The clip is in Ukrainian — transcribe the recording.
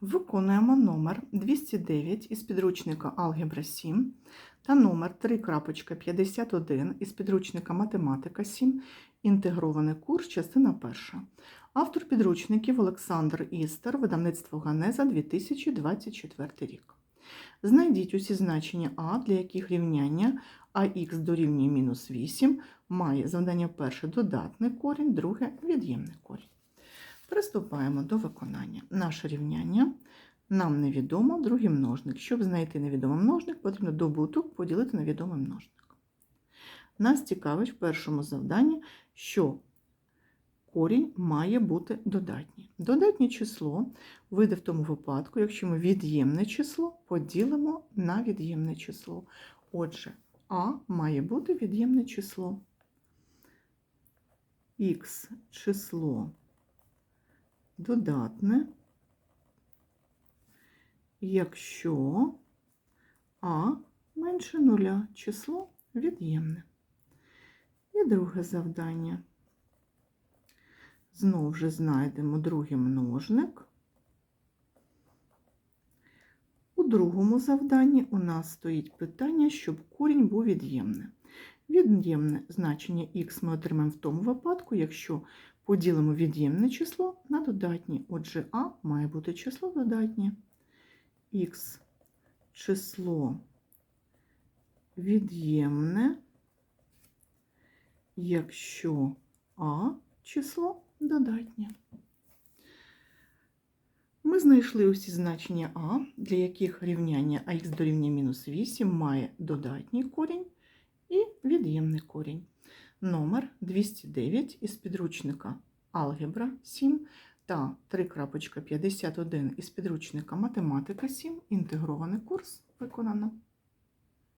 Виконуємо номер 209 із підручника Алгебра 7 та номер 3.51 із підручника Математика 7. Інтегрований курс, частина перша. Автор підручників Олександр Істер, видавництво Ганеза 2024 рік. Знайдіть усі значення А, для яких рівняння АХ дорівнює мінус 8 має завдання перше додатний корінь, друге від'ємний корінь. Приступаємо до виконання. Наше рівняння нам невідомо, другий множник. Щоб знайти невідомий множник, потрібно добуток поділити на відомий множник. Нас цікавить в першому завданні, що корінь має бути додатній. Додатнє число вийде в тому випадку, якщо ми від'ємне число поділимо на від'ємне число. Отже, А має бути від'ємне число. Х число додатне, якщо А менше нуля, число від'ємне. І друге завдання. Знову ж знайдемо другий множник. У другому завданні у нас стоїть питання, щоб корінь був від'ємне. Від'ємне значення х ми отримаємо в тому випадку, якщо поділимо від'ємне число на додатнє. Отже, А має бути число додатнє. Х число від'ємне, якщо А число додатнє. Ми знайшли усі значення А, для яких рівняння ах дорівнює мінус 8 має додатній корінь і від'ємний корінь. Номер 209 із підручника Алгебра 7 та 3.51 із підручника Математика 7. Інтегрований курс виконано.